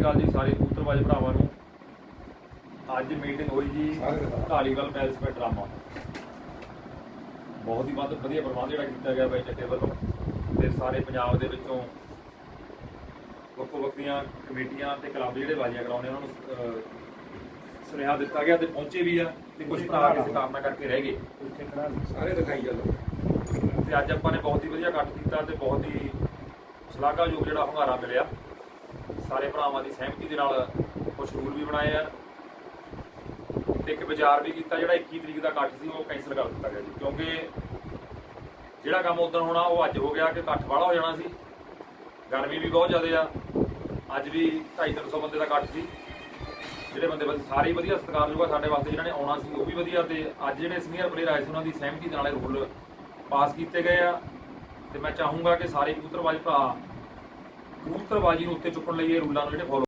ਸ਼੍ਰੀ ਅਕਾਲ ਜੀ ਸਾਰੇ ਕਬੂਤਰਬਾਜ਼ ਭਰਾਵਾਂ ਨੂੰ। ਅੱਜ ਮੀਟਿੰਗ ਹੋਈ ਜੀ ਢਾਲੀਵਾਲ ਪੈਲਸ ਵਿੱਚ ਡਰਾਮਾ। ਬਹੁਤ ਹੀ ਵੱਧ ਵਧੀਆ ਪ੍ਰਬੰਧ ਜਿਹੜਾ ਕੀਤਾ ਗਿਆ ਬਾਈ ਚੱਕੇ ਵੱਲੋਂ ਤੇ ਸਾਰੇ ਪੰਜਾਬ ਦੇ ਵਿੱਚੋਂ ਵੱਖੋ ਵੱਖਰੀਆਂ ਕਮੇਟੀਆਂ ਤੇ ਕਲੱਬ ਜਿਹੜੇ ਬਾਜ਼ੀਆਂ ਕਰਾਉਂਦੇ ਉਹਨਾਂ ਨੂੰ ਸੁਨੇਹਾ ਦਿੱਤਾ ਗਿਆ ਤੇ ਪਹੁੰਚੇ ਵੀ ਆ ਤੇ ਕੁਝ ਭਰਾ ਕਿਸੇ ਕਾਰਨਾਂ ਕਰਕੇ ਰਹਿ ਗਏ। ਸਾਰੇ ਦਿਖਾਈ ਚੱਲੋ ਤੇ ਅੱਜ ਆਪਾਂ ਨੇ ਬਹੁਤ ਹੀ ਵਧੀਆ ਇਕੱਠ ਕੀਤਾ ਤੇ ਬਹੁਤ ਹੀ ਸ਼ਲਾਘਾਯੋਗ ਜਿਹੜਾ ਹੁੰਗਾਰਾ ਮਿਲਿਆ। ਸਾਰੇ ਭਰਾਵਾਂ ਦੀ ਸਹਿਮਤੀ ਦੇ ਨਾਲ ਕੁਝ ਰੂਲ ਵੀ ਬਣਾਏ ਆ। ਤੇ ਇੱਕ ਵਿਚਾਰ ਵੀ ਕੀਤਾ, ਜਿਹੜਾ 21 ਤਰੀਕ ਦਾ ਇਕੱਠ ਸੀ, ਉਹ ਕੈਂਸਲ ਕਰ ਦਿੱਤਾ ਗਿਆ ਜੀ। ਕਿਉਂਕਿ ਜਿਹੜਾ ਕੰਮ ਉਦੋਂ ਹੋਣਾ, ਉਹ ਅੱਜ ਹੋ ਗਿਆ ਕਿ ਇਕੱਠ ਵਾਲਾ ਹੋ ਜਾਣਾ ਸੀ। ਗਰਮੀ ਵੀ ਬਹੁਤ ਜ਼ਿਆਦਾ ਆ। ਅੱਜ ਵੀ 250 ਬੰਦੇ ਦਾ ਇਕੱਠ ਸੀ। ਜਿਹੜੇ ਬੰਦੇ ਬਸ ਸਾਰੇ ਵਧੀਆ ਸਤਿਕਾਰਯੋਗ ਆ ਸਾਡੇ ਵਾਸਤੇ ਜਿਨ੍ਹਾਂ ਨੇ ਆਉਣਾ ਸੀ, ਉਹ ਵੀ ਵਧੀਆ। ਤੇ ਅੱਜ ਜਿਹੜੇ ਸੀਨੀਅਰ ਪਲੇਅਰ ਆਏ ਸੀ, ਉਹਨਾਂ ਦੀ ਸਹਿਮਤੀ ਦੇ ਨਾਲ ਇਹ ਰੂਲ ਪਾਸ ਕੀਤੇ ਗਏ ਆ। ਤੇ ਮੈਂ ਚਾਹੂੰਗਾ ਕਿ ਸਾਰੇ ਕਬੂਤਰਬਾਜ਼ ਭਰਾ ਕਬੂਤਰਬਾਜ਼ੀ ਨੂੰ ਉੱਤੇ ਚੁੱਕਣ ਲਈ ਇਹ ਰੂਲਾਂ ਨੂੰ ਜਿਹੜੇ ਫੋਲੋ